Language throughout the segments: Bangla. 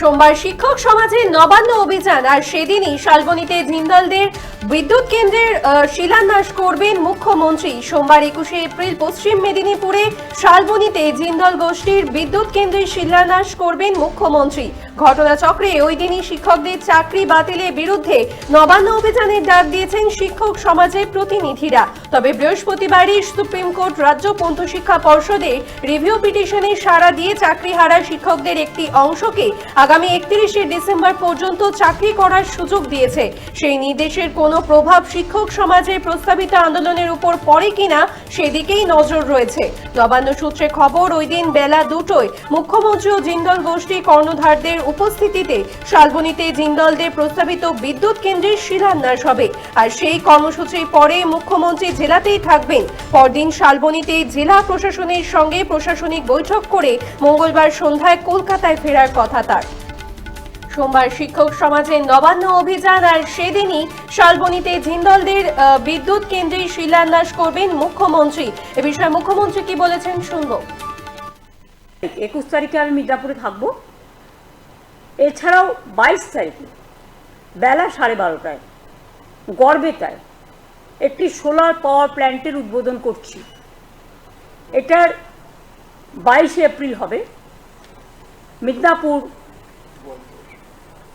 সোমবার শিক্ষক সমাজের নবান্ন অভিযান আর সেদিনই শালবনীতে জিন্দলদের বিদ্যুৎ কেন্দ্রের শিলান্যাস করবেন মুখ্যমন্ত্রী। সোমবার একুশে এপ্রিল পশ্চিম মেদিনীপুরে শালবনীতে জিন্দল গোষ্ঠীর বিদ্যুৎ কেন্দ্রের শিলান্যাস করবেন মুখ্যমন্ত্রী। ঘটনাচক্রে ওই দিনই শিক্ষকদের চাকরি বাতিলের বিরুদ্ধে নবান্ন অভিযানের ডাক দিয়েছেন শিক্ষক সমাজের প্রতিনিধিরা। তবে বৃহস্পতিবারই সুপ্রিম কোর্ট রাজ্য পন্থ শিক্ষা পর্ষদে রিভিউ পিটিশনে সাড়া দিয়ে চাকরি হারা শিক্ষকদের একটি অংশকে আগামী একত্রিশে ডিসেম্বর পর্যন্ত চাকরি করার সুযোগ দিয়েছে। সেই নির্দেশের কোনো প্রভাব শিক্ষক সমাজের প্রস্তাবিত আন্দোলনের উপর পড়ে কিনা সেদিকেই নজর রয়েছে। নবান্ন সূত্রে খবর, ওই দিন বেলা দুটোয় মুখ্যমন্ত্রী ও জিন্দল গোষ্ঠী কর্ণধারদের উপস্থিতিতে শালবনীতে জিন্দলদের প্রস্তাবিত বিদ্যুৎ কেন্দ্রের শিলান্যাস হবে। আর সেই কর্মসূচির পরে মুখ্যমন্ত্রী জেলাতেই থাকবেন। পরদিন শালবনীতে জেলা প্রশাসনের সঙ্গে প্রশাসনিক বৈঠক করে মঙ্গলবার সন্ধ্যায় কলকাতায় ফেরার কথা তার। সোমবার শিক্ষক সমাজের নবান্ন অভিযান আর সেদিনই শালবনীতে জিন্দলদের বিদ্যুৎ কেন্দ্রে শিলান্যাস করবেন মুখ্যমন্ত্রী। এ বিষয়ে মুখ্যমন্ত্রী কি বলেছেন শুনব। একুশ তারিখে আমি মির্জাপুরে থাকব। এছাড়াও বাইশ তারিখে, বেলা সাড়ে বারোটায় গড়বেতায় একটি সোলার পাওয়ার প্ল্যান্টের উদ্বোধন করছি। এটার বাইশে এপ্রিল হবে। মিদনাপুর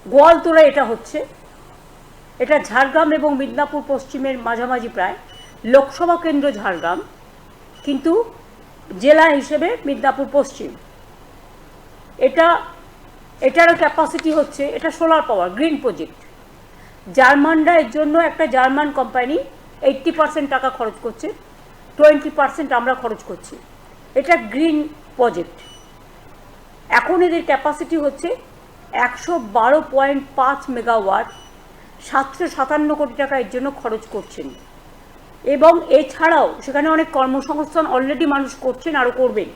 গোয়ালতোড়া এটা হচ্ছে। এটা ঝাড়গ্রাম এবং মিদনাপুর পশ্চিমের মাঝামাঝি প্রায়। লোকসভা কেন্দ্র ঝাড়গ্রাম, কিন্তু জেলা হিসেবে মিদনাপুর পশ্চিম। এটা এটারও ক্যাপাসিটি হচ্ছে, এটা সোলার পাওয়ার গ্রিন প্রজেক্ট জার্মানরা এর জন্য একটা জার্মান কোম্পানি এইট্টি পার্সেন্ট টাকা খরচ করছে টোয়েন্টি পার্সেন্ট আমরা খরচ করছি। এটা গ্রিন প্রজেক্ট এখন এদের ক্যাপাসিটি হচ্ছে একশো বারো পয়েন্ট পাঁচ মেগাওয়াট সাতশো সাতান্ন কোটি টাকা এর জন্য খরচ করছেন। এবং এছাড়াও সেখানে অনেক কর্মসংস্থান অলরেডি মানুষ করছেন আরও করবেন।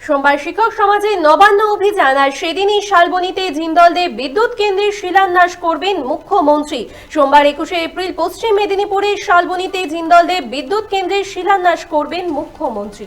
সোমবার শিক্ষক সমাজে নবান্ন অভিযান আর সেদিনই শালবনীতে জিন্দলদের বিদ্যুৎ কেন্দ্রের শিলান্যাস করবেন মুখ্যমন্ত্রী। সোমবার একুশে এপ্রিল পশ্চিম মেদিনীপুরে শালবনীতে জিন্দলদের বিদ্যুৎ কেন্দ্রের শিলান্যাস করবেন মুখ্যমন্ত্রী।